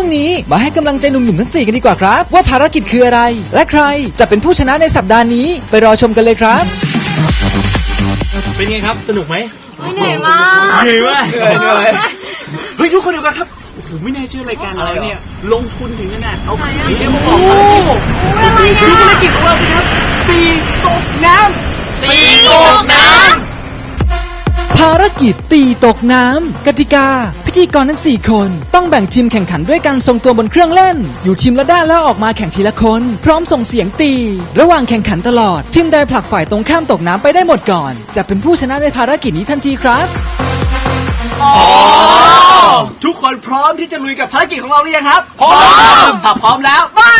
ช่วงนี้มาให้กำลังใจหนุ่มๆทั้งสี่กันดีกว่าครับ ว่าภารกิจคืออะไร และใครจะเป็นผู้ชนะในสัปดาห์นี้ ไปรอชมกันเลยครับ เป็นไงครับ สนุกไหมเหนื่อยมากเหนื่อยมากเฮ้ยทุกคนเดียวกันครับโอ้โหไม่น่าเชื่อรายการเราเนี่ย ลงทุนถึงขนาดเอาไข่เนี่ยมาบอกภารกิจดูภารกิจของเราสิครับตี กิจตีตกน้ำกติกา พิธีกรทั้ง 4 คน ต้องแบ่งทีมแข่งขันด้วยการทรงตัวบนเครื่องเล่น อยู่ทีมละด้านแล้วออกมาแข่งทีละคน พร้อมส่งเสียงตี ระหว่างแข่งขันตลอด ทีมใดผลักฝ่ายตรงข้ามตกน้ำไปได้หมดก่อน จะเป็นผู้ชนะในภารกิจนี้ทันทีครับำทุกคนพร้อมที่จะลุยกับภารกิจของเราหรือยังครับ พร้อมถ้าพร้อมแล้วมา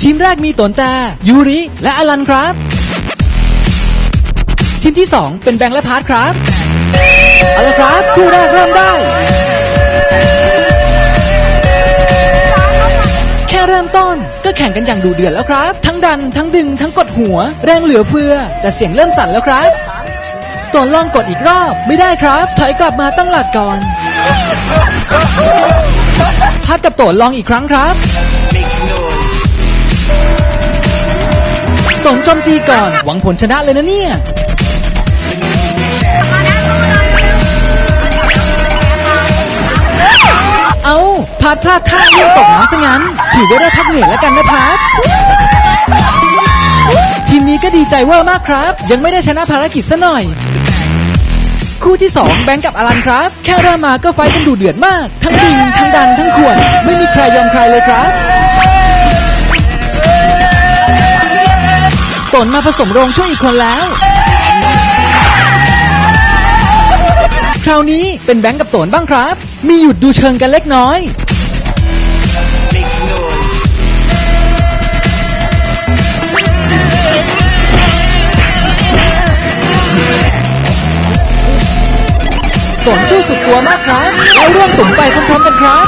ทีมแรกมีตนแต่ยูริและอลันครับ ทีมที่ 2 เป็นแบงค์และพาร์ทครับ เอาละครับ คู่แรกเริ่มได้ แค่เริ่มต้นก็แข่งกันอย่างดูเดือดแล้วครับ ทั้งดันทั้งดึงทั้งกดหัว แรงเหลือเฟือ แต่เสียงเริ่มสั่นแล้วครับตัวลองกดอีกรอบไม่ได้ครับ ถอยกลับมาตั้งหลักก่อนพัดกับโตนลองอีกครั้งครับสมโจมตีก่อนหวังผลชนะเลยนะเนี่ย ดพลาดท่าเล่นตกน้ำซะงั้น ถือว่าได้พักเหนื่อยแล้วกันนะพาดทีมนี้ก็ดีใจเวอร์มากครับ ยังไม่ได้ชนะภารกิจซะหน่อย คู่ที่ 2 แบงก์กับอลันครับ แค่เริ่มมาก็ไฟกันดูเดือดมาก ทั้งดึงทั้งดันทั้งขวนไม่มีใครยอมใครเลยครับตนมาผสมโรงช่วยอีกคนแล้วคราวนี้เป็นแบงก์กับโตนบ้างครับ มีหยุดดูเชิงกันเล็กน้อย โตนชู้สุดตัวมากครับแล้วร่วงตุ่มไปพร้อมๆกันครับ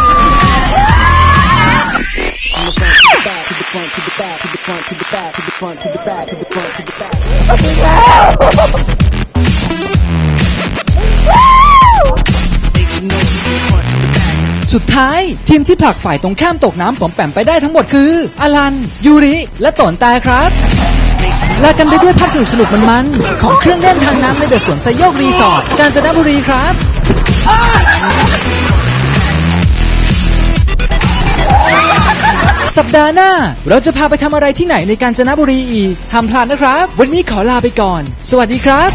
สุดท้าย ทีมที่ผลักฝ่ายตรงข้ามตกน้ำผมแปมไปได้ทั้งหมดคือ อลัน ยูริ และโตนตาครับ ลากันไปด้วยภาพสนุกสนุกมันๆของเครื่องเล่นทางน้ำในเดอะสวนไซโยกรีสอร์ทกาญจนบุรีครับสัปดาห์หน้า เราจะพาไปทำอะไรที่ไหนในกาญจนบุรีอีกห้ามพลาดนะครับ วันนี้ขอลาไปก่อน สวัสดีครับ